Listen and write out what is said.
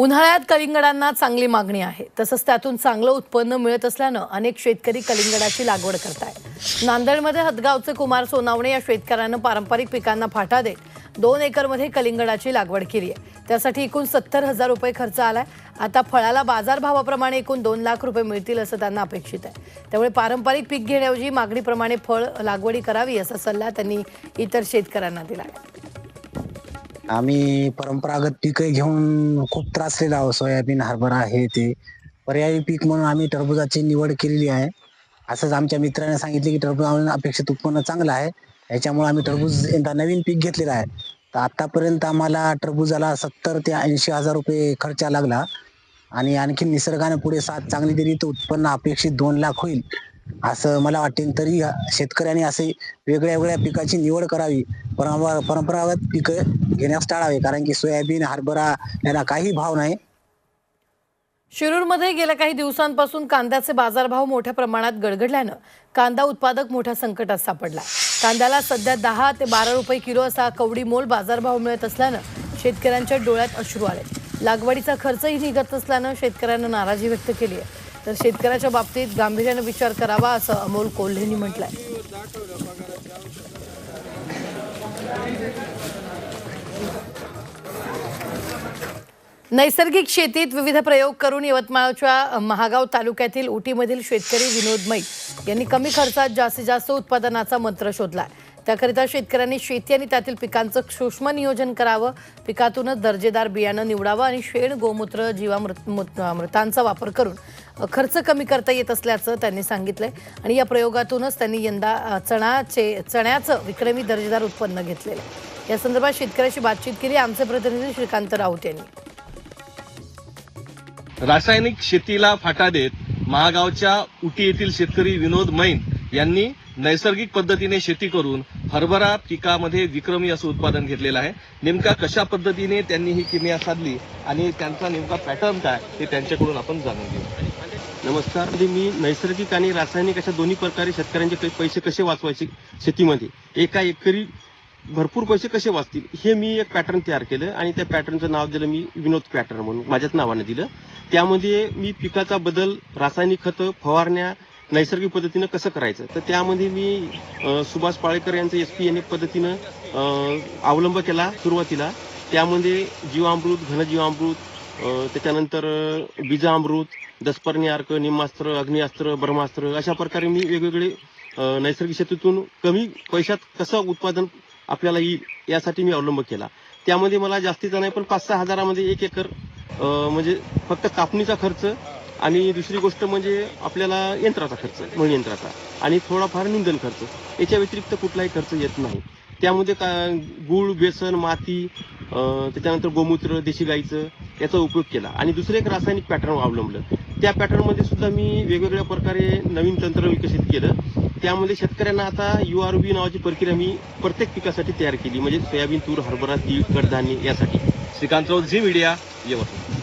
उन्हाळ्यात कलिंगडांना चांगली मागणी आहे. तसंच त्यातून चांगलं उत्पन्न मिळत असल्यानं अनेक शेतकरी कलिंगडाची लागवड करतायत. नांदेडमध्ये हदगावचे कुमार सोनावणे या शेतकऱ्यानं पारंपरिक पिकांना फाटा देत दोन एकरमध्ये कलिंगडाची लागवड केली आहे. त्यासाठी एकूण सत्तर हजार रुपये खर्च आलाय. आता फळाला बाजारभावाप्रमाणे एकूण दोन लाख रुपये मिळतील असं त्यांना अपेक्षित आहे. त्यामुळे पारंपरिक पीक घेण्याऐवजी मागणीप्रमाणे फळ लागवडी करावी असा सल्ला त्यांनी इतर शेतकऱ्यांना दिला आहे आम्ही परंपरागत पिकं घेऊन खूप त्रासलेलो आहोत. सोयाबीन हरभरा हे ते. पर्यायी पीक म्हणून आम्ही टरबुजाची निवड केलेली आहे. असंच आमच्या मित्राने सांगितले की टरबूज अपेक्षित उत्पन्न चांगलं आहे. याच्यामुळे आम्ही टरबूज यंदा नवीन पीक घेतलेलं आहे. तर आतापर्यंत आम्हाला टरबुजाला सत्तर ते ऐंशी हजार रुपये खर्च लागला. आणि आणखी निसर्गाने पुढे साथ चांगली दिली तर उत्पन्न अपेक्षित दोन लाख होईल असं मला वाटते तरी शेतकऱ्यांनी असे वेगळ्या वेगळ्या पिकाची निवड करावी. परंपरा परंपरागत पिकं घेण्यास टाळावे. कारण की सोयाबीन हरभरा याला काही भाव नाही. शिरूरमध्ये गेल्या काही दिवसांपासून कांद्याचे बाजारभाव मोठ्या प्रमाणात गडगडल्यानं कांदा उत्पादक मोठ्या संकटात सापडला. कांद्याला सध्या दहा ते बारा रुपये किलो असा कवडी मोल बाजारभाव मिळत असल्यानं शेतकऱ्यांच्या डोळ्यात अश्रू आले लागवडीचा खर्चही निघत नसल्यानं शेतकऱ्यांना नाराजी व्यक्त केली आहे. तर शेतकऱ्याच्या बाबतीत गांभीर्यानं विचार करावा असं अमोल कोल्हेंनी म्हटलंय. नैसर्गिक शेतीत विविध प्रयोग करून यवतमाळच्या महागाव तालुक्यातील उटीमधील शेतकरी विनोद मै यांनी कमी खर्चात जास्तीत जास्त उत्पादनाचा मंत्र शोधलाय. त्याकरिता शेतकऱ्यांनी शेती आणि त्यातील पिकांचं सूक्ष्म नियोजन करावं पिकातूनच दर्जेदार बियाणं निवडावं आणि शेण गोमूत्र जीवामृत मृतांचा वापर करून खर्च कमी करता येत असल्याचं त्यांनी सांगितलंय. आणि या प्रयोगातूनच त्यांनी यंदा चणाचे चण्याचं विक्रमी दर्जेदार उत्पन्न घेतलेलं आहे. या संदर्भात शेतकऱ्याशी बातचीत केली. आमचे प्रतिनिधी श्रीकांत राऊत यांनी. रासायनिक शेतीला फाटा देत महागावच्या उटी येथील शेतकरी विनोद मैन यांनी नैसर्गिक पद्धतीने शेती करून हरभरा पिकामध्ये विक्रमी असं उत्पादन घेतलेलं आहे. नेमका कशा पद्धतीने त्यांनी ही किमया साधली आणि त्यांचा नेमका पॅटर्न काय हे त्यांच्याकडून आपण जाणून घेऊ. नमस्कार. म्हणजे मी नैसर्गिक आणि रासायनिक अशा दोन्ही प्रकारे शेतकऱ्यांचे पैसे कसे वाचवायचे शेतीमध्ये? एका एकरी भरपूर पैसे कसे वाचतील? हे मी एक पॅटर्न तयार केलं आणि त्या पॅटर्नचं नाव दिलं मी विनोद पॅटर्न म्हणून. माझ्याच नावाने दिलं. त्यामध्ये मी पिकाचा बदल रासायनिक खतं फवारण्या नैसर्गिक पद्धतीनं कसं करायचं? तर त्यामध्ये मी सुभाष पाळेकर यांचं एस पी एन एफ पद्धतीनं अवलंब केला सुरुवातीला. त्यामध्ये जीवामृत घनजीवामृत त्याच्यानंतर बीजामृत दसपर्णी अर्क निम्मास्त्र अग्निअस्त्र ब्रह्मास्त्र अशा प्रकारे मी वेगवेगळे नैसर्गिक शेतीतून कमी पैशात कसं उत्पादन आपल्याला येईल यासाठी मी अवलंब केला. त्यामध्ये मला जास्तीचा नाही पण पाच सहा हजारामध्ये एक एकर म्हणजे फक्त कापणीचा खर्च आणि दुसरी गोष्ट म्हणजे आपल्याला यंत्राचा खर्च मणी यंत्राचा. आणि थोडाफार निंदन खर्च. याच्या व्यतिरिक्त कुठलाही खर्च येत नाही. त्यामध्ये का गुळ बेसन माती त्याच्यानंतर गोमूत्र देशी गाईचं याचा उपयोग केला. आणि दुसरं एक रासायनिक पॅटर्न अवलंबलं. त्या पॅटर्नमध्ये सुद्धा मी वेगवेगळ्या प्रकारे नवीन तंत्र विकसित केलं. त्यामध्ये शेतकऱ्यांना आता यू आर बी नावाची प्रक्रिया मी प्रत्येक पिकासाठी तयार केली. म्हणजे सोयाबीन तूर हरभरा तीळ कडधान्य यासाठी. Shrikant Raut Zee media Yavatmal.